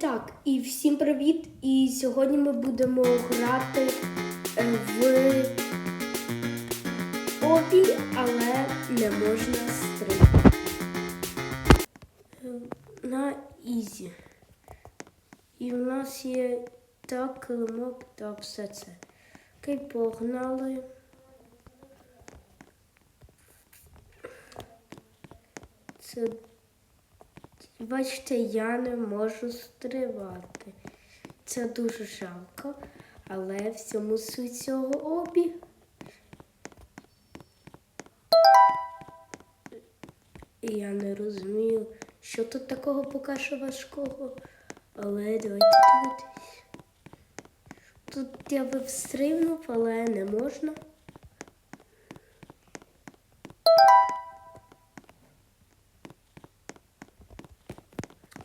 так, і всім привіт! І сьогодні ми будемо грати е, в обі, але не можна стрибати. Е, На ізі. І в нас є так, килимок, так, все це. Окей, погнали. Це Бачите, я не можу стрибати. Це дуже жалко, але всьому суть цього обі. І я не розумію, що тут такого поки що важкого. Але давайте дивитись. Тут я би встрибнув, але не можна.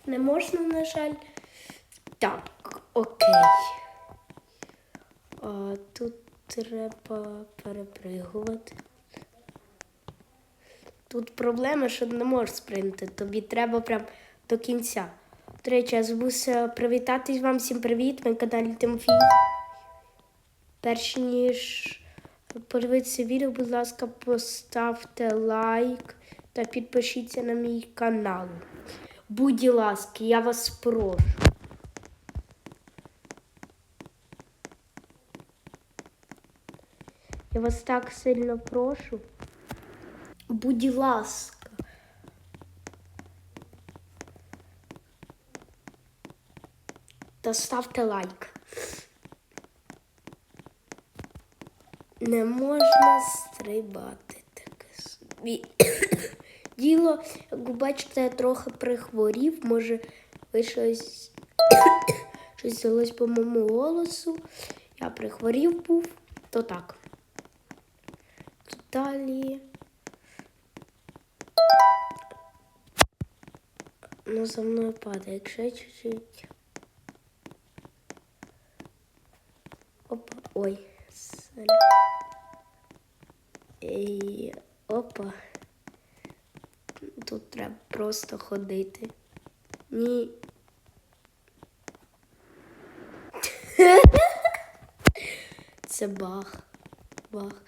Не можна, на жаль. Так, окей. А, тут треба перепригувати. Тут проблема, що не можеш спринти. Тобі треба прям до кінця. До речі, я забувся привітатись вам. Всім привіт! Ми каналі Тимофій. Перш ніж подивитися відео, будь ласка, поставте лайк та підпишіться на мій канал. Будь ласка, я вас прошу. Я вас так сильно прошу. Будь ласка. Та ставте лайк. Не можна стрибати таке собі. Діло, як ви бачите, я трохи прихворів, може ви щось щось взялось по моєму голосу. Я прихворів був, то так. Тут Далі. Ну, за мною падає, якщо чуть-чуть. Опа, ой, сорі. І опа. Тут треба просто ходити. Ні. Це баг. Баг.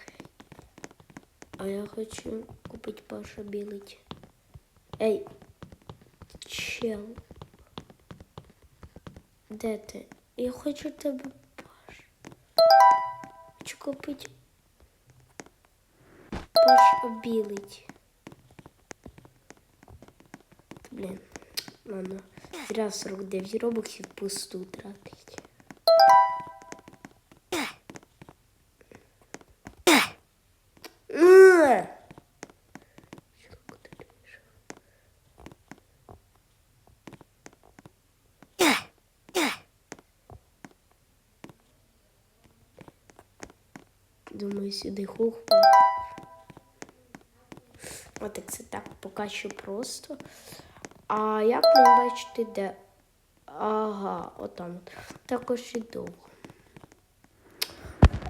А я хочу купити Паша білить. Ей, чел. Де ти? Я хочу тебе Паш. Хочу купити Паш обілить. Блін, Зря 49 робоксів пусту тратить. Думаю, сюди хух. От так це так поки що просто. А як ви бачите, де? Ага, отам. Також і довго.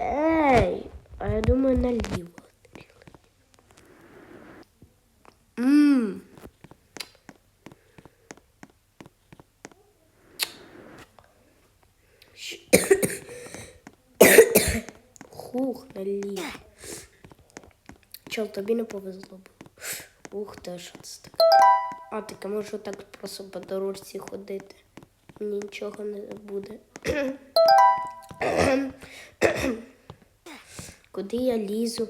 Ей, а я думаю наліво. Ммм. Хух, наліво. Чел, тобі не повезло було. Ух ти, що це таке? А, так я можу так просто по дорожці ходити. Нічого не буде. Куди я лізу?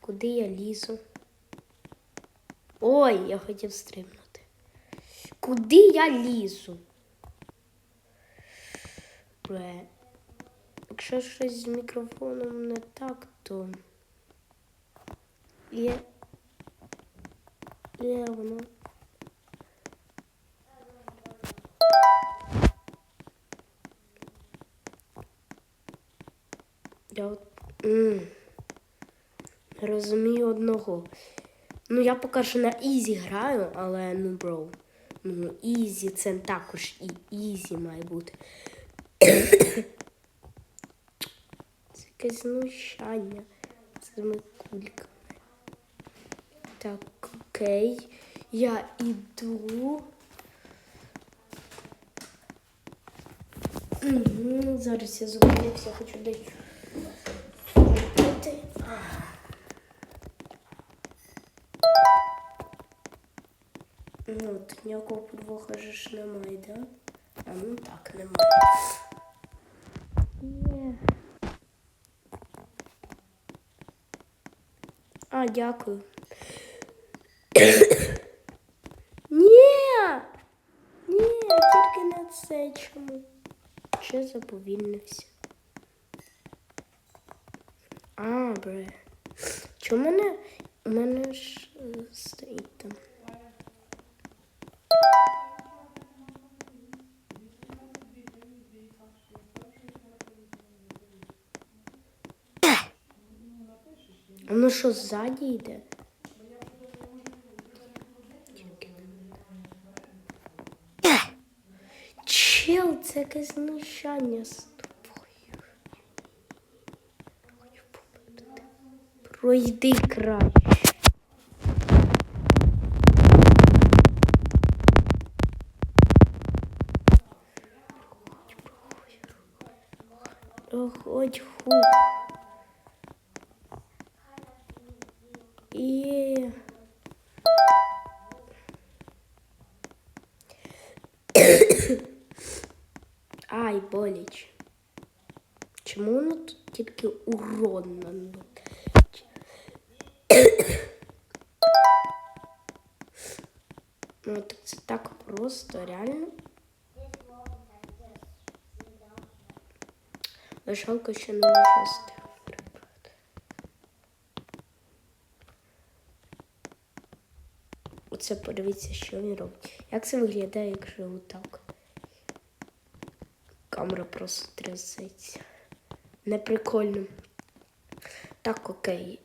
Куди я лізу? Ой, я хотів стрибнути. Куди я лізу? Бре. Якщо щось з мікрофоном не так, то є. Є воно. Я от розумію одного. Ну, я поки що на ізі граю, але ну бро. Ну, ізі це також і ізі має бути. Це якесь знущання з цими кульками. Так, окей. Я. Мгм, Зараз я зупинився, хочу дещо купити. Ну, тут ніякого подвоха ж немає, да? А ну так, немає. А, дякую. Ні! Ні, тільки не це чому. Чи заповільнився? А, бре. Чому мене? У мене ж е, стоїть там. А ну що, ззаді йде? Це знущання з тобою. Пройди краще. Тільки уродно? ну? Ну, так це так просто, реально. Лишалка ще не може стати. Оце подивіться, що він робить. Як це виглядає, якщо отак? Камера просто трясеться. Неприкольно. Так, окей.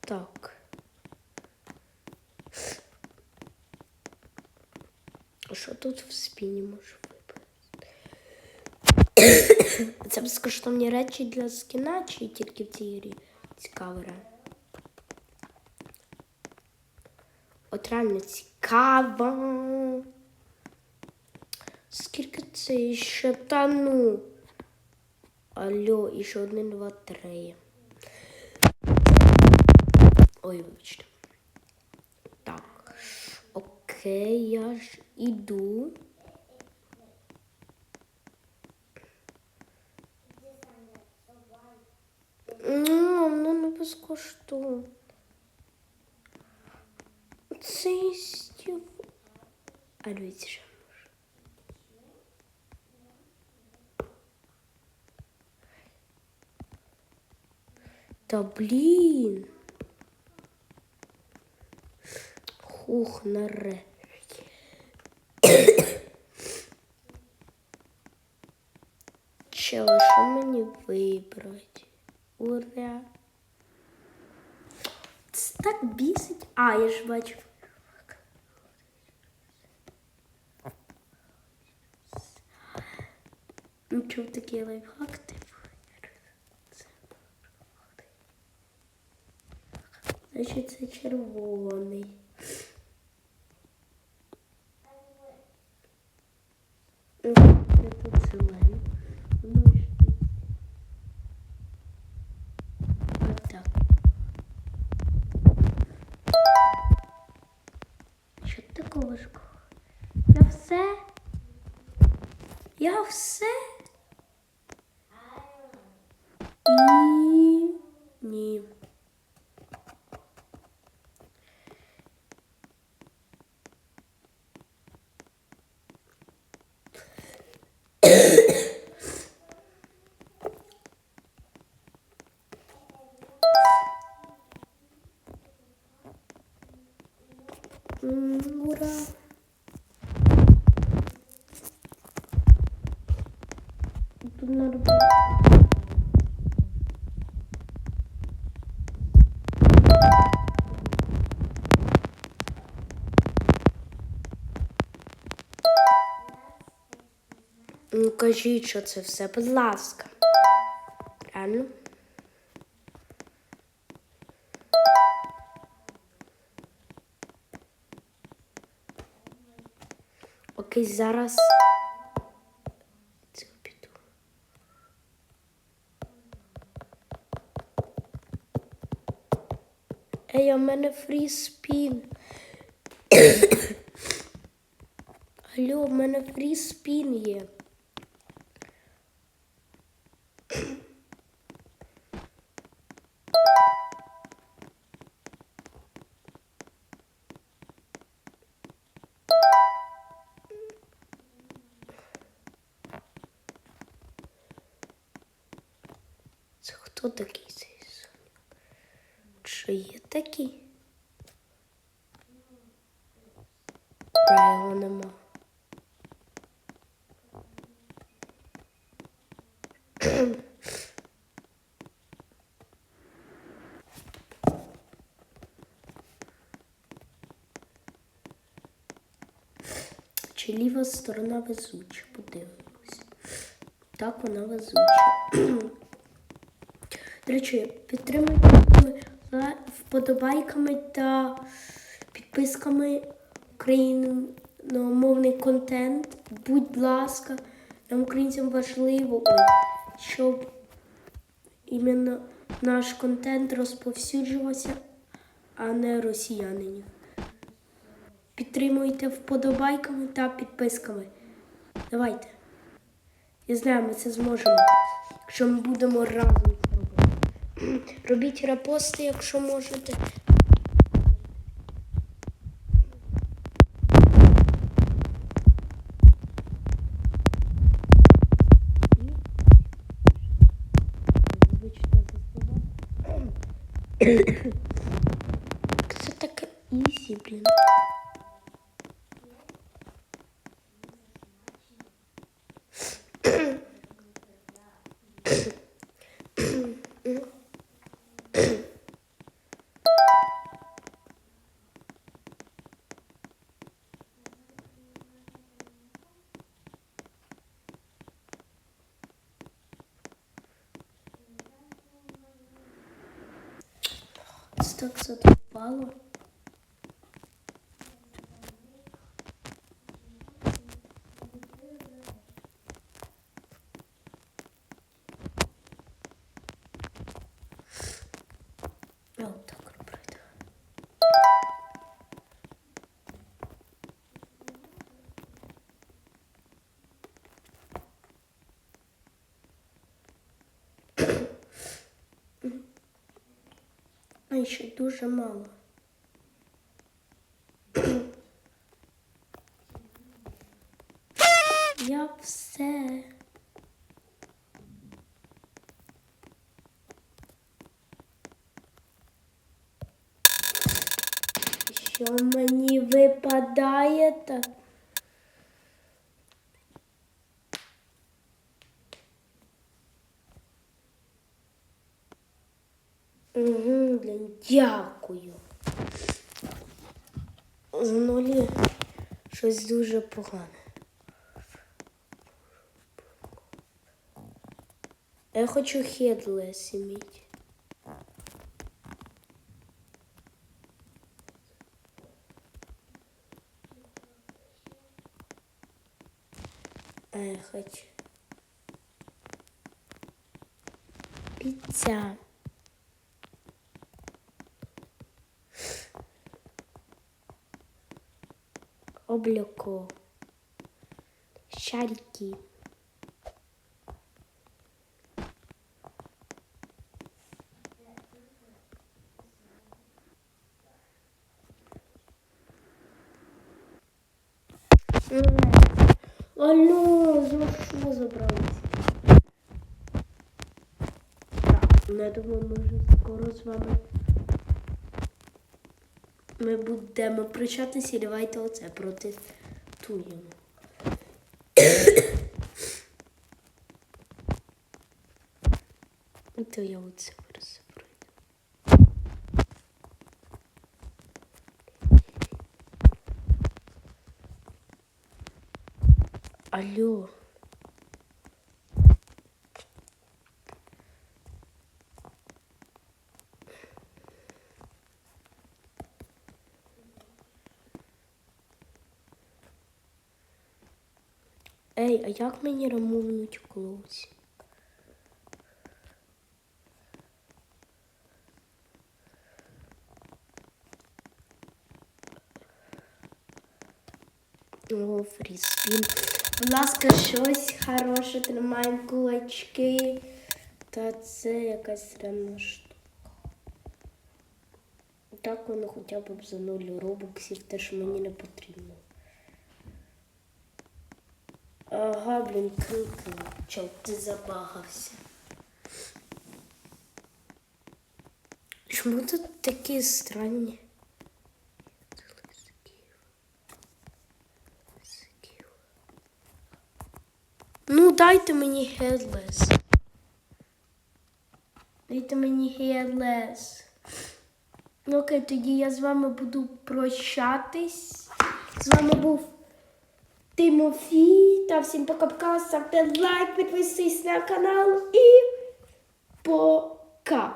Так. Що тут в спині може вибрати? Це безкоштовні речі для скіна чи тільки в цій грі? Цікаво. От реально цікаво. Скільки це ще та ну? Алло, і ще один, два, три. Ой, вибачте. Так. Окей, я ж іду. Ну, ну не безкоштовно. Це стів. А дивіться, що може. Та блін. Хух, нарешті. Чел, що мені вибрати? Ура. Це так бісить. А, я ж бачу. Ну, чого такий лайфхак, типу? Значить, це червоний. Ну, Це тут зелений. Ну, що? Такого важкого? Я все. Я все. miyim? Bura. Bunları Ну кажіть, що це все, будь ласка. Правильно? Окей, зараз. Ей, а в мене фріспін. Алло, в мене фріспін є. Хто такий цей Соняк? Чи є такий? Його нема. Чи ліва сторона везуча? Подивимось. Так, вона везуча. Речі, підтримуйте вподобайками та підписками україномовний контент. Будь ласка, нам українцям важливо, щоб іменно наш контент розповсюджувався, а не росіянинів. Підтримуйте вподобайками та підписками. Давайте. Я знаю, ми це зможемо, якщо ми будемо разом. Робіть репости, якщо можете. Вибачте за слова. так задовбало. А ще дуже мало. Я все. Що мені випадає так? Угу, блін, дякую. З нулі щось дуже погане. Я хочу. А я хочу. Піця. Облако. Шарики. Алло, за що забралися? Так, ну, я думаю, ми вже скоро з вами. Ми будемо прощатися і давайте оце протестуємо. То я оце зараз пройду. Алло. Ей, а як мені ремовнуть клоуз? О, фріспін. Будь ласка, щось хороше, тримаємо кулачки. Та це якась странна штука. Так воно хоча б за нуль робоксів, те, що мені не потрібно. Ага, блін. Чел, ти забагався. Чому тут такі странні? Ну, дайте мені headless. Дайте мені headless. Ну, окей, тоді я з вами буду прощатись. З вами був Тимофій. Та всім пока-пока. Ставте лайк, підписуйтесь на канал і пока.